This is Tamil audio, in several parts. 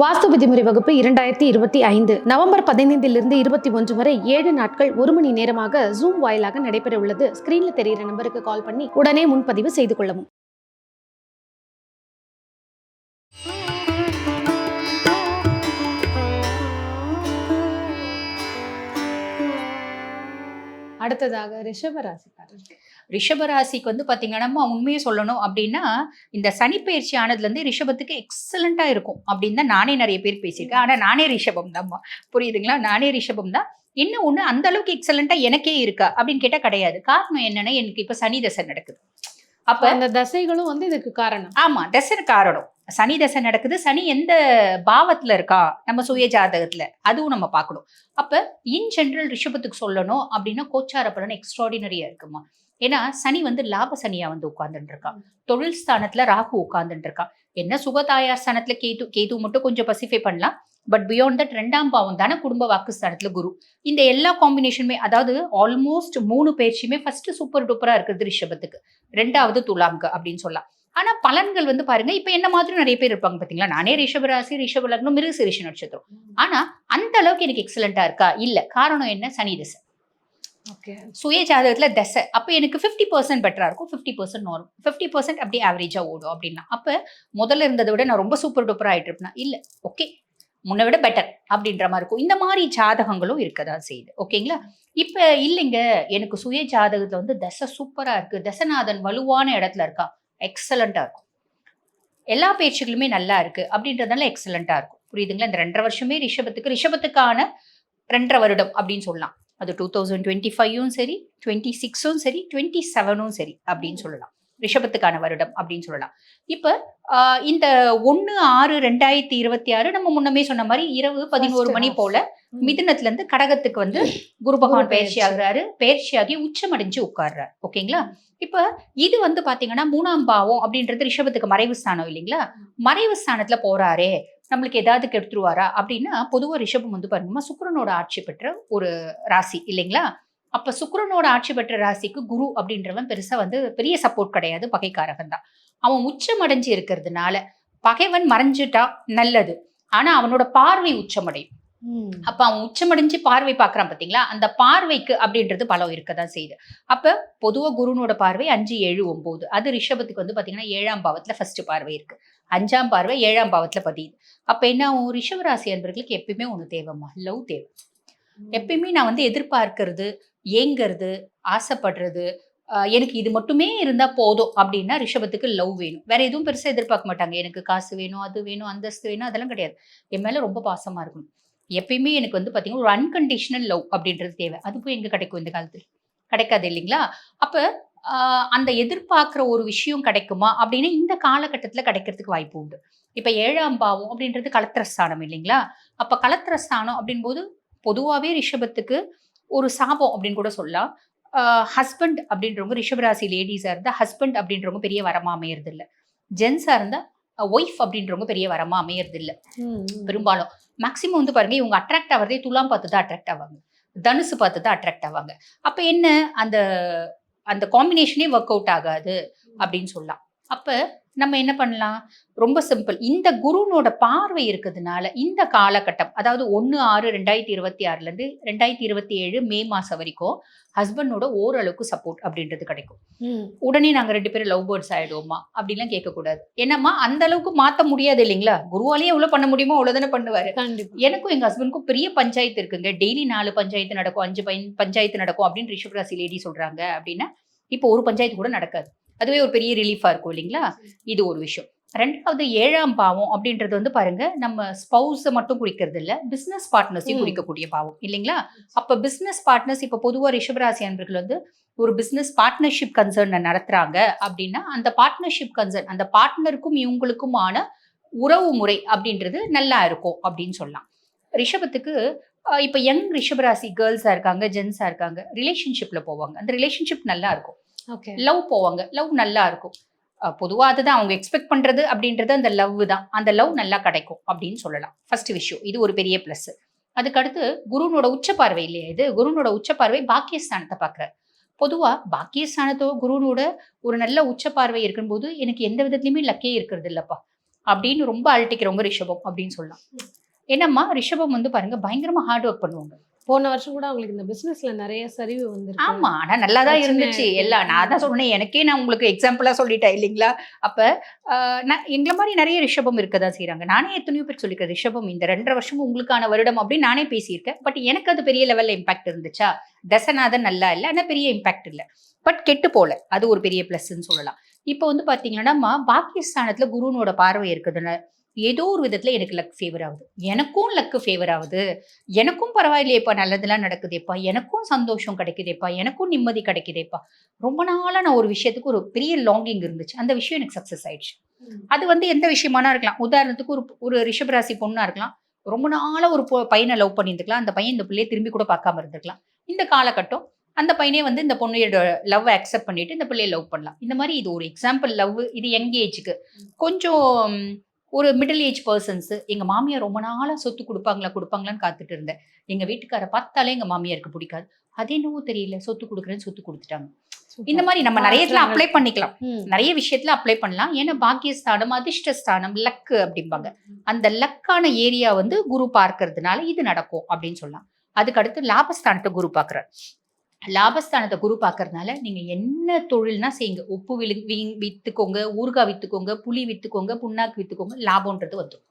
வாஸ்து விதிமுறை வகுப்பு இரண்டாயிரத்தி இருபத்தி ஐந்து நவம்பர் பதினைந்திலிருந்து இருபத்தி ஒன்று வரை ஏழு நாட்கள் ஒரு மணி நேரமாக ஜூம் வாயிலாக நடைபெற உள்ளது ஸ்கிரீன்ல தெரிகிற நம்பருக்கு கால் பண்ணி உடனே முன்பதிவு செய்து கொள்ளவும். அடுத்ததாக ரிஷப ராசிக்காரர் ரிஷபராசிக்கு வந்து பார்த்தீங்கன்னா உண்மையை சொல்லணும் அப்படின்னா இந்த சனி பயிற்சி ஆனதுலேருந்து ரிஷபத்துக்கு எக்ஸலண்ட்டாக இருக்கும் அப்படின்னு தான் நானே நிறைய பேர் பேசியிருக்கேன். ஆனால் நானே ரிஷபம் தான்மா புரியுதுங்களா? நானே ரிஷபம் தான் இன்னும் ஒன்று அந்த அளவுக்கு எக்ஸலண்ட்டாக எனக்கே இருக்கா அப்படின்னு கேட்டால் கிடையாது. காரணம் என்னன்னா எனக்கு இப்போ சனி தசை நடக்குது. அப்ப அந்த தசைகளும் வந்து இதுக்கு காரணம். ஆமா தசை காரணம். சனி தசை நடக்குது. சனி எந்த பாவத்துல இருக்கா? நம்ம சுய ஜாதகத்துல. அதுவும் நம்ம பார்க்கணும். அப்ப இன் ஜென்ரல் ரிஷபத்துக்கு சொல்லணும் அப்படின்னா கோச்சார பலன் எக்ஸ்ட்ராடினரியா இருக்குமா? ஏன்னா சனி வந்து லாப சனியா வந்து உட்கார்ந்துட்டு இருக்கான் தொழில் ஸ்தானத்துல ராகு உட்கார்ந்துட்டு இருக்கான் என்ன சுகதாயார் ஸ்தானத்துல கேது கேது மட்டும் கொஞ்சம் பசிஃபை பண்ணலாம். பட் பியாண்ட் தட் ரெண்டாம் பாவம் தானே குடும்ப வாக்குஸ்தானத்தில் குரு. இந்த எல்லா காம்பினேஷனுமே அதாவது ஆல்மோஸ்ட் மூணு பயிற்சியுமே ஃபர்ஸ்ட் சூப்பர் டூப்பரா இருக்குது ரிஷபத்துக்கு. ரெண்டாவது துலாம்க்கு அப்படின்னு சொல்லலாம். ஆனா பலன்கள் வந்து பாருங்க இப்ப என்ன மாதிரி நிறைய பேர் இருப்பாங்க பாத்தீங்களா? நானே ரிஷபராசி ரிஷப லக்னம் மிருக சிரிஷ நட்சத்திரம். ஆனா அந்த அளவுக்கு எனக்கு எக்ஸலண்டா இருக்கா? இல்ல. காரணம் என்ன? சனி தசை. ஓகே. சுய ஜாதகத்துல தசை. அப்ப எனக்கு ஃபிஃப்டி பர்சன்ட் பெட்டரா இருக்கும். Fifty percent normal fifty percent அப்படியே ஆவரேஜா ஓடும் அப்படின்னா. அப்ப முதல்ல இருந்ததை விட நான் ரொம்ப சூப்பர் டூப்பர் ஆயிட்டு இருப்பேன்? இல்ல. ஓகே. முன்னை விட பெட்டர் அப்படின்ற மாதிரி இருக்கும். இந்த மாதிரி ஜாதகங்களும் இருக்கதான் செய்யுது. ஓகேங்களா? இப்ப இல்லைங்க. எனக்கு சுய ஜாதகத்துல வந்து தசை சூப்பரா இருக்கு. தசநாதன் வலுவான இடத்துல இருக்கா? எக்ஸலண்டா இருக்கும். எல்லா பேச்சுகளுமே நல்லா இருக்கு. அப்படின்றதுனால எக்ஸலண்டா இருக்கும். புரியுதுங்களா? இந்த ரெண்டரை வருஷமே ரிஷபத்துக்கு ரிஷபத்துக்கான ரெண்டரை வருடம் அப்படின்னு சொல்லலாம். அது டூ தௌசண்ட் டுவெண்ட்டி ஃபைவும் சரி டுவெண்ட்டி சிக்ஸும் சரி டுவெண்ட்டி செவனும் சரி அப்படின்னு சொல்லலாம். ரிஷபத்துக்கான வருடம் அப்படின்னு சொல்லலாம். இப்போ இந்த ஒன்று ஆறு ரெண்டாயிரத்தி இருபத்தி ஆறு நம்ம முன்னமே சொன்ன மாதிரி இரவு பதினோரு மணி. போல மிதுனத்துல இருந்து கடகத்துக்கு வந்து குரு பகவான் குரு பயிற்சி. ஆகுறாரு. பயிற்சியாகி உச்சமடைஞ்சு உட்கார்றாரு. ஓகேங்களா? இப்ப இது வந்து பாத்தீங்கன்னா மூணாம் பாவம் அப்படின்றது ரிஷபத்துக்கு மறைவு ஸ்தானம் இல்லைங்களா? மறைவு ஸ்தானத்துல போறாரே. நம்மளுக்கு ஏதாவது கெடுத்துருவாரா? அப்படின்னா பொதுவாக ரிஷபம் வந்து பாருங்கம்மா சுக்கிரனோட ஆட்சி பெற்ற ஒரு ராசி இல்லைங்களா? அப்ப சுக்கரனோட ஆட்சி பெற்ற ராசிக்கு குரு அப்படின்றவன் பெருசா வந்து பெரிய சப்போர்ட் கிடையாது பகைக்காரகன் தான். அவன் உச்சமடைஞ்சு இருக்கிறதுனால பகைவன் மறைஞ்சிட்டா நல்லது. ஆனா அவனோட பார்வை உச்சமடையும். அப்ப அவன் உச்சமடைஞ்சு பார்வை பார்க்கறான் பாத்தீங்களா? அந்த பார்வைக்கு அப்படின்றது பலம் இருக்கதான் செய்யுது. அப்ப பொதுவா குருனோட பார்வை அஞ்சு ஏழு ஒன்பது. அது ரிஷபத்துக்கு வந்து பாத்தீங்கன்னா ஏழாம் பாவத்துல ஃபர்ஸ்ட் பார்வை இருக்கு. அஞ்சாம் பார்வை ஏழாம் பாவத்துல பதியுது. அப்ப என்ன ஆகும்? ரிஷபராசி அன்பர்களுக்கு எப்பயுமே ஒண்ணு தேவைம்மா லவ் தேவை. எப்பயுமே நான் வந்து எதிர்பார்க்கறது ஏங்கிறது ஆசைப்படுறது எனக்கு இது மட்டுமே இருந்தா போதும் அப்படின்னா ரிஷபத்துக்கு லவ் வேணும். வேற எதுவும் பெருசா எதிர்பார்க்க மாட்டாங்க. எனக்கு காசு வேணும் அது வேணும் அந்தஸ்து வேணும் அதெல்லாம் கிடையாது. என் மேல ரொம்ப பாசமா இருக்கணும். எப்பயுமே எனக்கு வந்து பாத்தீங்கன்னா ஒரு அன்கண்டிஷனல் லவ் அப்படின்றது தேவை. அது போய் எங்க கிடைக்கும் இந்த காலத்துல? கிடைக்காது இல்லைங்களா? அப்ப அந்த எதிர்பார்க்குற ஒரு விஷயம் கிடைக்குமா அப்படின்னா இந்த காலகட்டத்துல கிடைக்கிறதுக்கு வாய்ப்பு உண்டு. இப்ப ஏழாம் பாவம் அப்படின்றது கலத்திரஸ்தானம் இல்லைங்களா? அப்ப கலத்திரஸ்தானம் அப்படின்போது பொதுவாகவே ரிஷபத்துக்கு ஒரு சாபம் அப்படின்னு கூட சொல்லலாம். ஹஸ்பண்ட் அப்படின்றவங்க ரிஷபராசி லேடிஸாக இருந்தால் ஹஸ்பண்ட் அப்படின்றவங்க பெரிய வரமா அமையறது இல்லை ஜென்ஸாக இருந்தால் ஒய்ஃப் அப்படின்றவங்க பெரிய வரமா அமையறது இல்லை ம், ம். பெரும்பாலும். மேக்ஸிமம் வந்து பாருங்க இவங்க அட்ராக்ட் ஆகிறதே துலாம் பார்த்து தான் அட்ராக்ட் ஆவாங்க. தனுசு பார்த்து தான் அட்ராக்ட் ஆவாங்க. அப்போ என்ன? அந்த அந்த காம்பினேஷனே ஒர்க் அவுட் ஆகாது அப்படின்னு சொல்லலாம். அப்போ நம்ம என்ன பண்ணலாம்? ரொம்ப சிம்பிள் இந்த குருனோட பார்வை இருக்கிறதுனால இந்த காலகட்டம் அதாவது ஒன்று ஆறு ரெண்டாயிரத்தி இருபத்தி ஆறுலேருந்து ரெண்டாயிரத்தி இருபத்தி ஏழு மே மாதம் வரைக்கும் ஹஸ்பண்டோட ஓரளவுக்கு சப்போர்ட் அப்படின்றது கிடைக்கும். உடனே நாங்கள் ரெண்டு பேரும் லவ் பேர்ட்ஸ் ஆயிடுவோமா? அப்படிலாம் கேட்கக்கூடாது. என்னம்மா அந்த அளவுக்கு மாற்ற முடியாது இல்லைங்களா? குருவாலேயே எவ்வளோ பண்ண முடியுமோ? அவ்வளோதானே பண்ணுவார். எனக்கும் எங்க ஹஸ்பண்டுக்கும் பெரிய பஞ்சாயத்து இருக்குங்க. டெய்லி நாலு பஞ்சாயத்து நடக்கும் அஞ்சு பஞ்சாயத்து நடக்கும் அப்படின்னு ரிஷபராசி லேடி சொல்றாங்க அப்படின்னா இப்போ ஒரு பஞ்சாயத்து கூட நடக்காது. அதுவே ஒரு பெரிய ரிலீஃபா இருக்கும் இல்லைங்களா? இது ஒரு விஷயம். ரெண்டாவது ஏழாம் பாவம் அப்படின்றது வந்து பாருங்க நம்ம ஸ்பௌஸை மட்டும் குறிக்கிறது இல்ல பிசினஸ் பார்ட்னர்ஸையும். குறிக்கக்கூடிய பாவம் இல்லைங்களா? அப்ப பிசினஸ் பார்ட்னர்ஸ் இப்ப பொதுவா ரிஷபராசி அன்பர்கள் வந்து ஒரு பிசினஸ் பார்ட்னர்ஷிப் கன்சர்ன் நடத்துறாங்க அப்படின்னா அந்த பார்ட்னர்ஷிப் கன்சர்ன் அந்த பார்ட்னருக்கும் இவங்களுக்குமான உறவு முறை அப்படின்றது நல்லா இருக்கும் அப்படின்னு சொல்லலாம். ரிஷபத்துக்கு இப்ப யங் ரிஷபராசி கேர்ள்ஸா இருக்காங்க ஜென்ஸா இருக்காங்க ரிலேஷன்ஷிப்ல போவாங்க. அந்த ரிலேஷன்ஷிப் நல்லா இருக்கும். லவ் போவாங்க. லவ் நல்லா இருக்கும். அஹ், பொதுவா அதுதான். அவங்க எக்ஸ்பெக்ட் பண்றது அப்படின்றது அந்த லவ் தான். அந்த லவ் நல்லா கிடைக்கும் அப்படின்னு சொல்லலாம். ஃபர்ஸ்ட் விஷயம். இது ஒரு பெரிய ப்ளஸ் அதுக்கடுத்து குருனோட உச்ச பார்வை இல்லையா இது? குருனோட உச்ச பார்வை பாக்கியஸ்தானத்தை பார்க்குறாரு. பொதுவா பாக்கியஸ்தானத்தோ குருனோட ஒரு நல்ல உச்ச பார்வை இருக்கும்போது எனக்கு எந்த விதத்துலையுமே லக்கே இருக்கிறது இல்லப்பா. அப்படின்னு ரொம்ப அழட்டிக்கிறவங்க ரிஷபம் அப்படின்னு சொல்லலாம். என்னம்மா? ரிஷபம் வந்து பாருங்க பயங்கரமா ஹார்ட் ஒர்க் பண்ணுவாங்க. போன வருஷம் கூட அவங்களுக்கு இந்த பிசினஸ்ல நிறைய சரிவு வந்திருக்கு. ஆமா ஆனா நல்லா தான் இருந்துச்சு. எல்லாம் நான் தான் சொன்னேன் எனக்கே நான் உங்களுக்கு எக்ஸாம்பிளா சொல்லிட்டேன் இல்லைங்களா? அப்ப எங்களை மாதிரி நிறைய ரிஷபம் இருக்கதான் செய்றாங்க. நானே எத்தனையோ பேர் சொல்லியிருக்கேன் ரிஷபம் இந்த ரெண்டரை வருஷமும் உங்களுக்கான வருடம் அப்படின்னு நானே பேசியிருக்கேன். பட் எனக்கு அது பெரிய லெவல்ல இம்பாக்ட் இருந்துச்சா? தசநாதன் நல்லா இல்லை ஆனா பெரிய இம்பாக்ட் இல்லை. பட் கெட்டு போல அது ஒரு பெரிய பிளஸ்ன்னு சொல்லலாம். இப்போ வந்து பாத்தீங்கன்னா பாகிஸ்தானத்துல குருனோட பார்வை இருக்குதுன்னு ஏதோ ஒரு விதத்துல எனக்கு லக் ஃபேவர் ஆகுது. எனக்கும் லக்கு ஃபேவர் ஆகுது. எனக்கும் பரவாயில்லையேப்பா நல்லதெல்லாம் நடக்குதேப்பா. எனக்கும் சந்தோஷம் கிடைக்குதேப்பா. எனக்கும் நிம்மதி கிடைக்குதேப்பா. ரொம்ப நாளா நான் ஒரு விஷயத்துக்கு ஒரு பெரிய லாங்கிங் இருந்துச்சு. அந்த விஷயம் எனக்கு சக்சஸ் ஆயிடுச்சு. அது வந்து எந்த விஷயமானா இருக்கலாம். உதாரணத்துக்கு ஒரு ஒரு ரிஷபராசி பொண்ணா இருக்கலாம். ரொம்ப நாளா ஒரு பையனை லவ் பண்ணியிருந்துக்கலாம் அந்த பையன் இந்த பிள்ளையை திரும்பி கூட பார்க்காம இருந்திருக்கலாம். இந்த காலகட்டம் அந்த பையனே வந்து இந்த பொண்ணையோட லவ் அக்செப்ட் பண்ணிட்டு இந்த பிள்ளையை லவ் பண்ணலாம். இந்த மாதிரி இது ஒரு எக்ஸாம்பிள் லவ் இது யங் ஏஜுக்கு கொஞ்சம் ஒரு மிடில் ஏஜ் பர்சன்ஸ் எங்க மாமியார் ரொம்ப நாளா சொத்து கொடுப்பாங்களா கொடுப்பாங்களான்னு காத்துட்டு இருந்தேன். எங்க வீட்டுக்கார பார்த்தாலே எங்க மாமியாருக்கு பிடிக்காது. அது என்னவோ தெரியல சொத்து கொடுக்குறேன்னு சொத்து கொடுத்துட்டாங்க. இந்த மாதிரி நம்ம நிறைய இடத்துல அப்ளை பண்ணிக்கலாம். நிறைய விஷயத்துல அப்ளை பண்ணலாம். ஏன்னா பாக்கியஸ்தானம் அதிர்ஷ்டஸ்தானம் லக்கு அப்படிம்பாங்க. அந்த லக்கான ஏரியா வந்து குரு பார்க்கறதுனால இது நடக்கும் அப்படின்னு சொல்லலாம். அதுக்கு அடுத்து லாபஸ்தானத்தை குரு பார்க்கறார். லாபஸ்தானத்தை குரு பார்க்கறதுனால நீங்க என்ன தொழில்னா செய்யுங்க. உப்பு விழு வித்துக்கோங்க ஊறுகாய் வித்துக்கோங்க புளி வித்துக்கோங்க புண்ணாக்கு வித்துக்கோங்க லாபம்ன்றது வந்துடும்.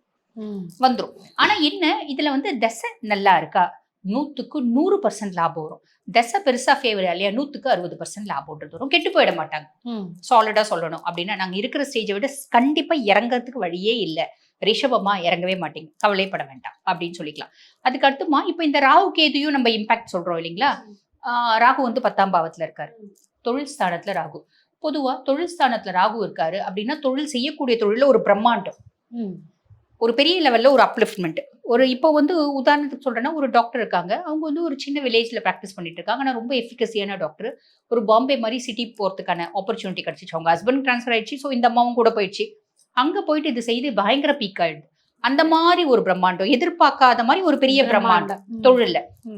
வந்துடும் ஆனா என்ன இதுல வந்து தசை நல்லா இருக்கா? நூத்துக்கு நூறு பர்சன்ட் லாபம் வரும். தசை பெருசா ஃபேவர் இல்லையா? நூத்துக்கு அறுபது பர்சன்ட் லாபம்ன்றது வரும். கெட்டு போயிட மாட்டாங்க. சாலிடா சொல்லணும். அப்படின்னா நாங்க இருக்கிற ஸ்டேஜை விட கண்டிப்பா இறங்கறதுக்கு வழியே இல்ல. ரிஷபமா இறங்கவே மாட்டீங்க. கவலைப்பட வேண்டாம். அப்படின்னு சொல்லிக்கலாம். அதுக்கு அடுத்துமா இப்போ இந்த ராகு கேதுயும் நம்ம இம்பாக்ட் சொல்றோம் இல்லைங்களா? ராகு வந்து பத்தாம் பாவத்துல இருக்காரு. தொழில் ஸ்தானத்துல ராகு. பொதுவா தொழில் ஸ்தானத்துல ராகு இருக்காரு அப்படின்னா தொழில் செய்யக்கூடிய தொழில ஒரு பிரம்மாண்டம். ஒரு பெரிய லெவல்ல ஒரு அப்லிஃப்ட்மெண்ட் ஒரு இப்போ வந்து உதாரணத்துக்கு சொல்றேன்னா ஒரு டாக்டர் இருக்காங்க. அவங்க வந்து ஒரு சின்ன வில்லேஜ்ல ப்ராக்டிஸ் பண்ணிட்டு இருக்காங்க. ஆனா ரொம்ப எஃபிகசியான டாக்டர் ஒரு பாம்பே மாதிரி சிட்டி போறதுக்கான ஆப்பர்ச்சுனிட்டி கிடைச்சிச்சு. அவங்க ஹஸ்பண்ட் ட்ரான்ஸ்ஃபர் ஆயிடுச்சு. ஸோ இந்த அம்மாவும் கூட போயிடுச்சு. அங்க போயிட்டு இது செய்து பயங்கர பீக் ஆயிடுது. அந்த மாதிரி ஒரு பிரம்மாண்டம் எதிர்பார்க்காத மாதிரி ஒரு பெரிய பிரம்மாண்டம். ம்.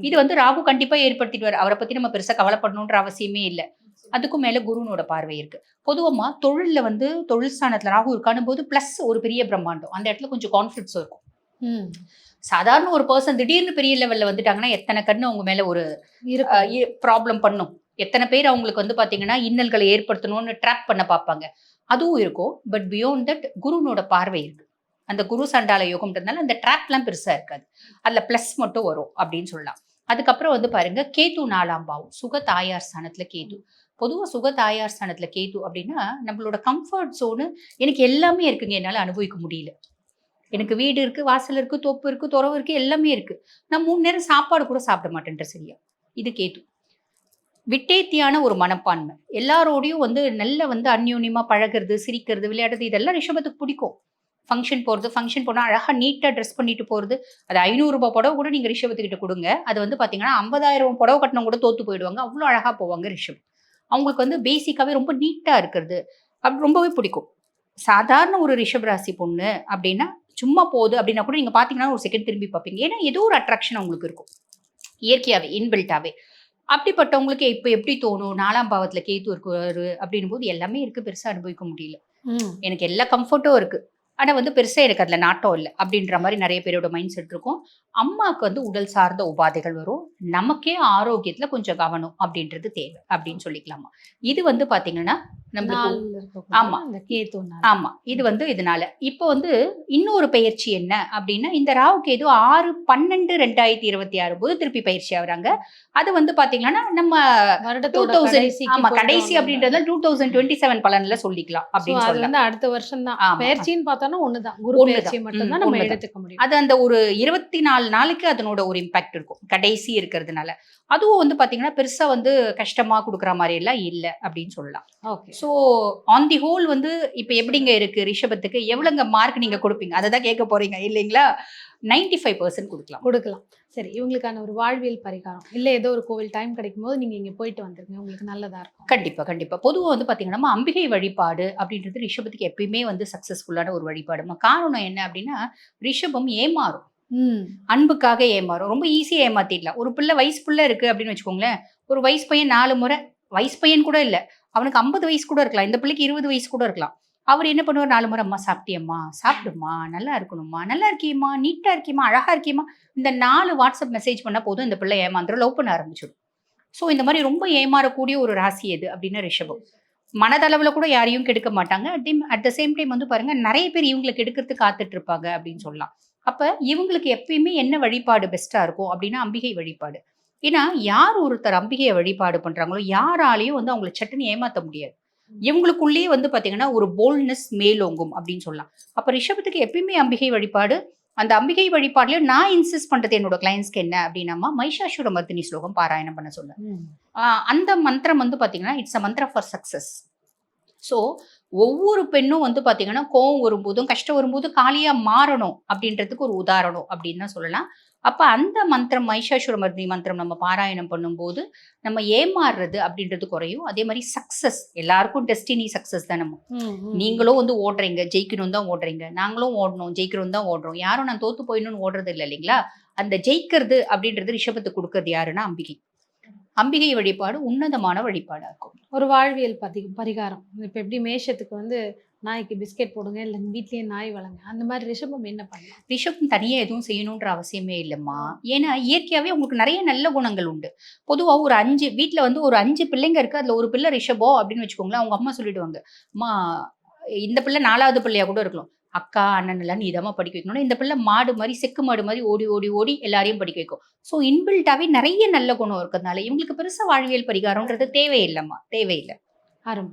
இது வந்து ராகு கண்டிப்பா ஏற்படுத்திட்டு வர அவரை பத்தி நம்ம பெருசா கவலைப்படணுன்ற அவசியமே இல்ல. அதுக்கும் மேல குருனோட பார்வை இருக்கு. பொதுவமா தொழில்ல வந்து தொழில் ஸ்தானத்துல ராகு இருக்கானும் போது பிளஸ் ஒரு பெரிய பிரம்மாண்டம். அந்த இடத்துல கொஞ்சம் கான்ஃபிளிக்ஸ் இருக்கும். ம். சாதாரண ஒரு பர்சன் திடீர்னு பெரிய லெவல்ல வந்துட்டாங்கன்னா எத்தனை கண்ணு அவங்க மேல ஒரு ப்ராப்ளம் பண்ணும். எத்தனை பேர் அவங்களுக்கு வந்து பாத்தீங்கன்னா இன்னல்களை ஏற்படுத்தணும்னு ட்ராப் பண்ண பார்ப்பாங்க. அதுவும் இருக்கும். பட் பியாண்ட் தட் குருனோட பார்வை இருக்கு. அந்த குரு சண்டால யோகம்ன்றதுனால அந்த ட்ராப்லாம் பெருசாக இருக்காது. அதில் ப்ளஸ் மட்டும் வரும் அப்படின்னு சொல்லலாம். அதுக்கப்புறம் வந்து பாருங்க கேது நாலாம் பாவம். சுக தாயார் ஸ்தானத்தில் கேது. பொதுவாக சுக தாயார் ஸ்தானத்தில் கேது அப்படின்னா நம்மளோட கம்ஃபர்ட் ஜோனு எனக்கு எல்லாமே இருக்குங்க. என்னால் அனுபவிக்க முடியல. எனக்கு வீடு இருக்குது வாசல் இருக்குது தோப்பு இருக்குது துறவு இருக்குது எல்லாமே இருக்குது நான் மூணு நேரம் சாப்பாடு கூட சாப்பிட மாட்டேன்ற சரியா? இது கேது. விட்டேத்தியான ஒரு மனப்பான்மை. எல்லாரோடையும் வந்து நல்ல வந்து அந்யோன்யமா பழகுறது சிரிக்கிறது விளையாடுறது இதெல்லாம் ரிஷபத்துக்கு பிடிக்கும். ஃபங்க்ஷன் போகிறது ஃபங்க்ஷன் போனால் அழகாக நீட்டாக ட்ரெஸ் பண்ணிட்டு போகிறது அது ஐநூறுரூபா புடவை கூட நீங்கள் ரிஷபத்துக்கிட்ட கொடுங்க. அது வந்து பார்த்தீங்கன்னா ஐம்பதாயிரம் புடவை கட்டணம் கூட தோத்து போயிடுவாங்க. அவ்வளோ அழகாக போவாங்க ரிஷப். அவங்களுக்கு வந்து பேசிக்காகவே ரொம்ப நீட்டாக இருக்கிறது. அப்படி ரொம்பவே பிடிக்கும். சாதாரண ஒரு ரிஷப் ராசி பொண்ணு அப்படின்னா சும்மா போகுது அப்படின்னா கூட நீங்கள் பார்த்தீங்கன்னா ஒரு செகண்ட் திரும்பி பார்ப்பீங்க ஏன்னா ஏதோ ஒரு அட்ராக்ஷன் அவங்களுக்கு இருக்கும். இயற்கையாகவே இன்பில்ட்டாவே. அப்படிப்பட்டவங்களுக்கு இப்போ எப்படி தோணும்? நாலாம் பாவத்தில் கேத்து இருக்காரு அப்படின்னும் போது எல்லாமே இருக்கு. பெருசாக அனுபவிக்க முடியல. எனக்கு எல்லா கம்ஃபர்ட்டும் இருக்கு. ஆனால் வந்து பெருசாக எனக்கு அதில் நாட்டம் இல்லை அப்படின்ற மாதிரி நிறைய பேரோட மைண்ட் செட் இருக்கும் அம்மாவுக்கு வந்து உடல் சார்ந்த உபாதைகள் வரும். நமக்கே ஆரோக்கியத்தில் கொஞ்சம் கவனம் அப்படின்றது தேவை அப்படின்னு சொல்லிக்கலாமா? இது வந்து பார்த்தீங்கன்னா நம்மளுக்கு ஆமா. ஆமா. இது வந்து இதனால. இப்போ வந்து இன்னொரு பயிற்சி என்ன அப்படின்னா இந்த ராகு கேது ஆறு பன்னெண்டு ரெண்டாயிரத்தி இருபத்தி ஆறு போது திருப்பி பயிற்சி ஆகுறாங்க. அது வந்து பாத்தீங்கன்னா நம்ம டூ தௌசண்ட் ஆமா கடைசி அப்படின்றத டூ தௌசண்ட் டுவெண்ட்டி செவன் பலன்ல சொல்லிக்கலாம் அப்படின்னு வந்து அடுத்த வருஷம் தான். பயிற்சின்னு பார்த்தோம்னா ஒண்ணுதான். குரு. பயிற்சியை மட்டும் தான் நம்ம. எடுத்துக்க முடியும். அது அந்த ஒரு இருபத்தி நாலு நாளைக்கு அதனோட ஒரு இம்பாக்ட் இருக்கும். கடைசி இருக்கிறதுனால. அதுவும் வந்து பாத்தீங்கன்னா பெருசா வந்து கஷ்டமா கொடுக்குற மாதிரி எல்லாம் இல்ல அப்படின்னு சொல்லலாம். Okay so on the whole வந்து இப்போ எப்படிங்க இருக்கு ரிஷபத்துக்கு? எவ்வளவுங்க மார்க் நீங்க கொடுப்பீங்க? அதை தான் கேட்க போறீங்க இல்லைங்களா? நைன்டி ஃபைவ் பர்சன்ட் கொடுக்கலாம். கொடுக்கலாம். சரி இவங்களுக்கான ஒரு வாழ்வியல் பரிகாரம். இல்ல ஏதோ ஒரு கோவில் டைம் கிடைக்கும் போது நீங்க இங்க போயிட்டு வந்துருங்க உங்களுக்கு நல்லதா இருக்கும். கண்டிப்பா கண்டிப்பா. பொதுவா வந்து பாத்தீங்கன்னா நம்ம அம்பிகை வழிபாடு அப்படின்றது ரிஷபத்துக்கு எப்பயுமே வந்து சக்சஸ்ஃபுல்லான ஒரு வழிபாடுமா காரணம் என்ன அப்படின்னா ரிஷபம் ஏமாறும். ம். அன்புக்காக ஏமாறும். ரொம்ப ஈஸியா ஏமாத்திடலாம். ஒரு பிள்ளை வயசு பிள்ளை இருக்கு அப்படின்னு வச்சுக்கோங்களேன் ஒரு வயசு பையன் நாலு முறை வயசு பையன் கூட இல்ல அவனுக்கு ஐம்பது வயசு கூட இருக்கலாம். இந்த பிள்ளைக்கு இருபது வயசு கூட இருக்கலாம். அவர் என்ன பண்ணுவார்? நாலு முறை அம்மா சாப்பிட்டியம்மா? சாப்பிடுமா நல்லா இருக்கணும்மா? நல்லா இருக்கியம்மா? நீட்டாக இருக்கியம்மா? அழகாக இருக்கியம்மா? இந்த நாலு வாட்ஸ்அப் மெசேஜ் பண்ணால் போதும் இந்த பிள்ளை ஏமாந்துரும். லவ் பண்ண ஆரம்பிச்சிடும். ஸோ இந்த மாதிரி ரொம்ப ஏமாறக்கூடிய ஒரு ராசி எது அப்படின்னு ரிஷபம். மனதளவில் கூட யாரையும் கெடுக்க மாட்டாங்க. அட் த சேம் டைம் வந்து பாருங்கள் நிறைய பேர் இவங்களை கெடுக்கிறதுக்கு காத்துட்டு இருப்பாங்க அப்படின்னு சொல்லலாம். அப்போ இவங்களுக்கு எப்பயுமே என்ன வழிபாடு பெஸ்ட்டாக இருக்கும் அப்படின்னா அம்பிகை வழிபாடு. ஏன்னா யார் ஒருத்தர் அம்பிகையை வழிபாடு பண்றாங்களோ யாராலையும் வந்து அவங்களை சட்டுன்னு ஏமாத்த முடியாது. இவங்களுக்குள்ளேயே வந்து பாத்தீங்கன்னா ஒரு போல்ட்னஸ் மேலோங்கும் அப்படின்னு சொல்லலாம். அப்ப ரிஷபத்துக்கு எப்பயுமே அம்பிகை வழிபாடு அந்த அம்பிகை வழிபாடுலயும் நான் இன்சிஸ்ட் பண்றது என்னோட கிளைண்ட்ஸ்க்கு என்ன அப்படின்னா மைஷாசுர மர்த்தினி ஸ்லோகம் பாராயணம் பண்ண. ஆஹ் அந்த மந்திரம் வந்து பாத்தீங்கன்னா it's a mantra for success so ஒவ்வொரு பெண்ணும் வந்து பாத்தீங்கன்னா கோவம் வரும்போதும் கஷ்டம் வரும்போதும் காலியா மாறணும் அப்படின்றதுக்கு ஒரு உதாரணம் அப்படின்னு தான் சொல்லலாம். அப்ப அந்த மந்திரம் மைஷாசுர மர்தினி மந்திரம் நம்ம பாராயணம் பண்ணும்போது நம்ம ஏமாறுறது அப்படின்றது குறையும். அதே மாதிரி சக்சஸ் எல்லாருக்கும் டெஸ்டினி சக்சஸ் தான் நம்ம. நீங்களும் வந்து ஓடுறீங்க ஜெயிக்கணும் தான் ஓடுறீங்க. நாங்களும் ஓடணும் ஜெயிக்கணும் தான் ஓடுறோம். யாரும் நான் தோத்து போயிடணும்னு ஓடுறது இல்லை இல்லைங்களா? அந்த ஜெயிக்கிறது அப்படின்றது ரிஷபத்துக்கு கொடுக்கறது யாருன்னா அம்பிகை. அம்பிகை வழிபாடு உன்னதமான வழிபாடா இருக்கும் ஒரு வாழ்வியல் பதி பரிகாரம். இப்ப எப்படி மேஷத்துக்கு வந்து நாய்க்கு பிஸ்கெட் போடுங்க இல்ல வீட்லயே நாய் வளங்க அந்த மாதிரி ரிஷபம் என்ன பண்ணலாம் ரிஷபம் தனியா எதுவும் செய்யணுன்ற அவசியமே இல்லைம்மா. ஏன்னா இயற்கையாவே உங்களுக்கு நிறைய நல்ல குணங்கள் உண்டு. பொதுவா ஒரு அஞ்சு வீட்ல வந்து ஒரு அஞ்சு பிள்ளைங்க இருக்கு அதுல ஒரு பிள்ளை ரிஷபோ அப்படின்னு வச்சுக்கோங்களேன் அவங்க அம்மா சொல்லிடுவாங்க அம்மா இந்த பிள்ளை நாலாவது பிள்ளையா கூட இருக்கலாம். அக்கா அண்ணன் எல்லாம் நீ இதமா படிக்க வைக்கணும் இந்த பிள்ளை மாடு மாதிரி செக்கு மாடு மாதிரி ஓடி ஓடி ஓடி எல்லாரையும் படிக்க வைக்கும். ஸோ இன்பில்ட்டாவே நிறைய நல்ல குணம் இருக்கிறதுனால இவங்களுக்கு பெருசா வாழ்வியல் பரிகாரம்ன்றது தேவையில்லைம்மா. தேவையில்லை. அரும்